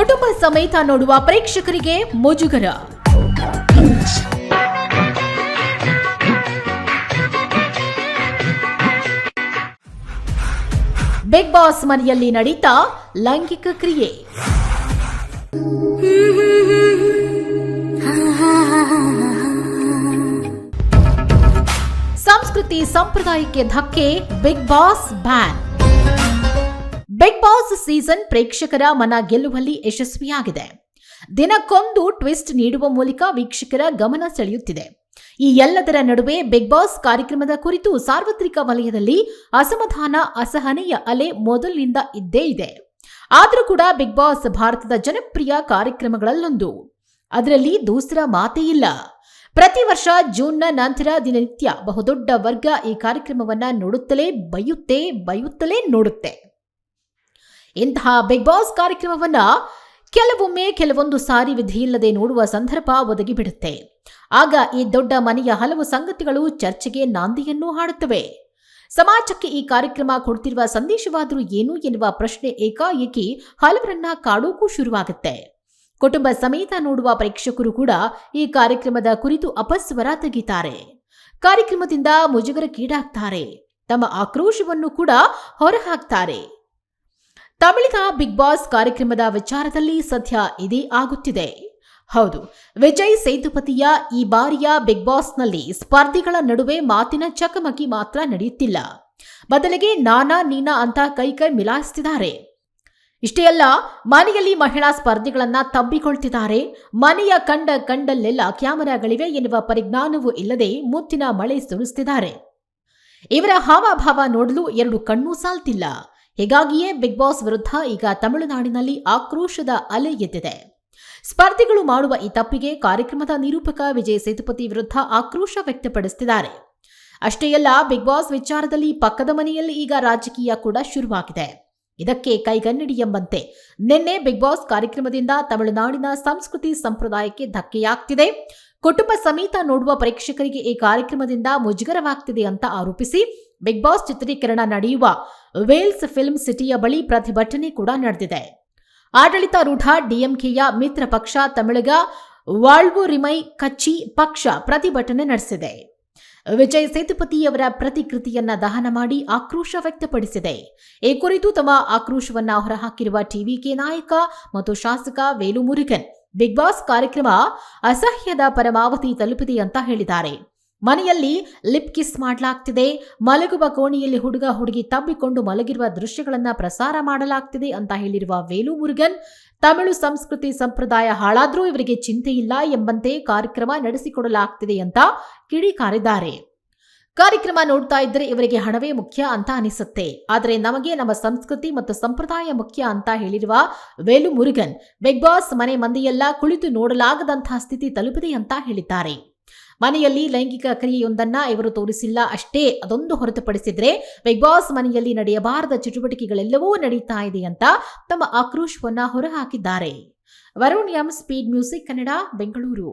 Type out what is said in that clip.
ಕುಟುಂಬ ಸಮೇತ ನೋಡುವ ಪ್ರೇಕ್ಷಕರಿಗೆ ಮುಜುಗರ. ಬಿಗ್ ಬಾಸ್ ಮನೆಯಲ್ಲಿ ನಡೀತಾ ಲೈಂಗಿಕ ಕ್ರಿಯೆ. ಸಂಸ್ಕೃತಿ ಸಂಪ್ರದಾಯಕ್ಕೆ ಧಕ್ಕೆ Big Boss ban Big Boss season ಪ್ರೇಕ್ಷಕರ ಮನ ಗೆಲ್ಲುವಲ್ಲಿ ಯಶಸ್ವಿಯಾಗಿದೆ. ದಿನಕ್ಕೊಂದು ಟ್ವಿಸ್ಟ್ ನೀಡುವ ಮೂಲಕ ವೀಕ್ಷಕರ ಗಮನ ಸೆಳೆಯುತ್ತಿದೆ. ಈ ಎಲ್ಲದರ ನಡುವೆ ಬಿಗ್ ಬಾಸ್ ಕಾರ್ಯಕ್ರಮದ ಕುರಿತು ಸಾರ್ವತ್ರಿಕ ವಲಯದಲ್ಲಿ ಅಸಮಾಧಾನ, ಅಸಹನೀಯ ಅಲೆ ಮೊದಲಿನಿಂದ ಇದ್ದೇ ಇದೆ. ಆದರೂ ಕೂಡ ಬಿಗ್ ಬಾಸ್ ಭಾರತದ ಜನಪ್ರಿಯ ಕಾರ್ಯಕ್ರಮಗಳಲ್ಲೊಂದು. ಅದರಲ್ಲಿ ದೂಸರ ಮಾತೇ ಇಲ್ಲ. ಪ್ರತಿ ವರ್ಷ ಜೂನ್ನ ನಂತರ ದಿನನಿತ್ಯ ಬಹುದೊಡ್ಡ ವರ್ಗ ಈ ಕಾರ್ಯಕ್ರಮವನ್ನ ನೋಡುತ್ತಲೇ, ಬೈಯುತ್ತೆ, ಬಯುತ್ತಲೇ ನೋಡುತ್ತೆ. ಇಂತಹ ಬಿಗ್ ಬಾಸ್ ಕಾರ್ಯಕ್ರಮವನ್ನ ಕೆಲವೊಮ್ಮೆ ಕೆಲವೊಂದು ಸಾರಿ ವಿಧಿಯಿಲ್ಲದೆ ನೋಡುವ ಸಂದರ್ಭ ಒದಗಿಬಿಡುತ್ತೆ. ಆಗ ಈ ದೊಡ್ಡ ಮನೆಯ ಹಲವು ಸಂಗತಿಗಳು ಚರ್ಚೆಗೆ ನಾಂದಿಯನ್ನು ಹಾಡುತ್ತವೆ. ಸಮಾಜಕ್ಕೆ ಈ ಕಾರ್ಯಕ್ರಮ ಕೊಡ್ತಿರುವ ಸಂದೇಶವಾದರೂ ಏನು ಎನ್ನುವ ಪ್ರಶ್ನೆ ಏಕಾಏಕಿ ಹಲವರನ್ನ ಕಾಡೋಕೂ ಶುರುವಾಗುತ್ತೆ. ಕುಟುಂಬ ಸಮೇತ ನೋಡುವ ಪ್ರೇಕ್ಷಕರು ಕೂಡ ಈ ಕಾರ್ಯಕ್ರಮದ ಕುರಿತು ಅಪಸ್ವರ ತೆಗಿತಾರೆ. ಕಾರ್ಯಕ್ರಮದಿಂದ ಮುಜುಗರಕ್ಕೀಡಾಗ್ತಾರೆ ತಮ್ಮ ಆಕ್ರೋಶವನ್ನು ಕೂಡ ಹೊರಹಾಕ್ತಾರೆ. ತಮಿಳಿನ ಬಿಗ್ ಬಾಸ್ ಕಾರ್ಯಕ್ರಮದ ವಿಚಾರದಲ್ಲಿ ಸದ್ಯ ಇದೇ ಆಗುತ್ತಿದೆ. ಹೌದು, ವಿಜಯ್ ಸೇತುಪತಿಯ ಈ ಬಾರಿಯ ಬಿಗ್ ಬಾಸ್ನಲ್ಲಿ ಸ್ಪರ್ಧಿಗಳ ನಡುವೆ ಮಾತಿನ ಚಕಮಕಿ ಮಾತ್ರ ನಡೆಯುತ್ತಿಲ್ಲ. ಬದಲಿಗೆ ನಾನಾ ನೀನಾ ಅಂತ ಕೈ ಕೈ ಮಿಲಾಯಿಸ್ತಿದ್ದಾರೆ. ಇಷ್ಟೇ ಅಲ್ಲ, ಮನೆಯಲ್ಲಿ ಮಹಿಳಾ ಸ್ಪರ್ಧಿಗಳನ್ನ ತಬ್ಬಿಕೊಳ್ತಿದ್ದಾರೆ ಮನೆಯ ಕಂಡ ಕಂಡಲ್ಲೆಲ್ಲ ಕ್ಯಾಮೆರಾಗಳಿವೆ ಎನ್ನುವ ಪರಿಜ್ಞಾನವೂ ಇಲ್ಲದೆ ಮುತ್ತಿನ ಮಳೆ ಸುರಿಸ್ತಿದ್ದಾರೆ. ಇವರ ಹಾವಭಾವ ನೋಡಲು ಎರಡು ಕಣ್ಣೂ ಸಾಲ್ತಿಲ್ಲ. ಹೀಗಾಗಿಯೇ ಬಿಗ್ ಬಾಸ್ ವಿರುದ್ಧ ಈಗ ತಮಿಳುನಾಡಿನಲ್ಲಿ ಆಕ್ರೋಶದ ಅಲೆ ಎದ್ದಿದೆ. ಸ್ಪರ್ಧಿಗಳು ಮಾಡುವ ಈ ತಪ್ಪಿಗೆ ಕಾರ್ಯಕ್ರಮದ ನಿರೂಪಕ ವಿಜಯ್ ಸೇತುಪತಿ ವಿರುದ್ಧ ಆಕ್ರೋಶ ವ್ಯಕ್ತಪಡಿಸುತ್ತಿದ್ದಾರೆ. ಅಷ್ಟೇ ಅಲ್ಲ ಬಿಗ್ ಬಾಸ್ ವಿಚಾರದಲ್ಲಿ ಪಕ್ಕದ ಮನೆಯಲ್ಲಿ ಈಗ ರಾಜಕೀಯ ಕೂಡ ಶುರುವಾಗಿದೆ. ಇದಕ್ಕೆ ಕೈಗನ್ನಡಿ ಎಂಬಂತೆ ನಿನ್ನೆ ಬಿಗ್ ಬಾಸ್ ಕಾರ್ಯಕ್ರಮದಿಂದ ತಮಿಳುನಾಡಿನ ಸಂಸ್ಕೃತಿ ಸಂಪ್ರದಾಯಕ್ಕೆ ಧಕ್ಕೆಯಾಗ್ತಿದೆ. ಕುಟುಂಬ ಸಮೇತ ನೋಡುವ ಪ್ರೇಕ್ಷಕರಿಗೆ ಈ ಕಾರ್ಯಕ್ರಮದಿಂದ ಮುಜುಗರವಾಗ್ತಿದೆ ಅಂತ ಆರೋಪಿಸಿ ಬಿಗ್ ಬಾಸ್ ಚಿತ್ರೀಕರಣ ನಡೆಯುವ ವೇಲ್ಸ್ ಫಿಲ್ಮ್ ಸಿಟಿಯ ಬಳಿ ಪ್ರತಿಭಟನೆ ಕೂಡ ನಡೆದಿದೆ. ಆಡಳಿತಾರೂಢ ಡಿಎಂಕೆಯ ಮಿತ್ರ ಪಕ್ಷ ತಮಿಳಗ ವಾಳ್ವು ರಿಮೈ ಕಚ್ಚಿ ಪಕ್ಷ ಪ್ರತಿಭಟನೆ ನಡೆಸಿದೆ. ವಿಜಯ್ ಸೇತುಪತಿಯವರ ಪ್ರತಿಕೃತಿಯನ್ನ ದಹನ ಮಾಡಿ ಆಕ್ರೋಶ ವ್ಯಕ್ತಪಡಿಸಿದೆ. ಈ ಕುರಿತು ತಮ್ಮ ಆಕ್ರೋಶವನ್ನ ಹೊರಹಾಕಿರುವ ಟಿವಿಕೆ ನಾಯಕ ಮತ್ತು ಶಾಸಕ ವೇಲು ಮುರುಗನ್ ಬಿಗ್ ಬಾಸ್ ಕಾರ್ಯಕ್ರಮ ಅಸಹ್ಯದ ಪರಮಾವಧಿ ತಲುಪಿದೆ ಅಂತ ಹೇಳಿದ್ದಾರೆ. ಮನೆಯಲ್ಲಿ ಲಿಪ್ ಕಿಸ್ ಮಾಡಲಾಗ್ತಿದೆ. ಮಲಗುವ ಕೋಣೆಯಲ್ಲಿ ಹುಡುಗ ಹುಡುಗಿ ತಬ್ಬಿಕೊಂಡು ಮಲಗಿರುವ ದೃಶ್ಯಗಳನ್ನ ಪ್ರಸಾರ ಮಾಡಲಾಗ್ತಿದೆ ಅಂತ ಹೇಳಿರುವ ವೇಲು ಮುರುಗನ್, ತಮಿಳು ಸಂಸ್ಕೃತಿ ಸಂಪ್ರದಾಯ ಹಾಳಾದ್ರೂ ಇವರಿಗೆ ಚಿಂತೆ ಇಲ್ಲ ಎಂಬಂತೆ ಕಾರ್ಯಕ್ರಮ ನಡೆಸಿಕೊಡಲಾಗ್ತಿದೆ ಅಂತ ಕಿಡಿಕಾರಿದ್ದಾರೆ ಕಾರ್ಯಕ್ರಮ ನೋಡ್ತಾ ಇದ್ದರೆ ಇವರಿಗೆ ಹಣವೇ ಮುಖ್ಯ ಅಂತ ಅನಿಸುತ್ತೆ. ಆದರೆ ನಮಗೆ ನಮ್ಮ ಸಂಸ್ಕೃತಿ ಮತ್ತು ಸಂಪ್ರದಾಯ ಮುಖ್ಯ ಅಂತ ಹೇಳಿರುವ ವೇಲು ಮುರುಗನ್, ಬಿಗ್ ಬಾಸ್ ಮನೆ ಮಂದಿಯೆಲ್ಲ ಕುಳಿತು ನೋಡಲಾಗದಂತಹ ಸ್ಥಿತಿ ತಲುಪಿದೆ ಅಂತ ಹೇಳಿದ್ದಾರೆ. ಮನೆಯಲ್ಲಿ ಲೈಂಗಿಕ ಕ್ರಿಯೆಯೊಂದನ್ನ ಇವರು ತೋರಿಸಿಲ್ಲ ಅಷ್ಟೇ, ಅದೊಂದು ಹೊರತುಪಡಿಸಿದ್ರೆ ಬಿಗ್ ಬಾಸ್ ಮನೆಯಲ್ಲಿ ನಡೆಯಬಾರದ ಚಟುವಟಿಕೆಗಳೆಲ್ಲವೂ ನಡೀತಾ ಇದೆ ಅಂತ ತಮ್ಮ ಆಕ್ರೋಶವನ್ನ ಹೊರಹಾಕಿದ್ದಾರೆ. Varun M speed music Kannada Bengaluru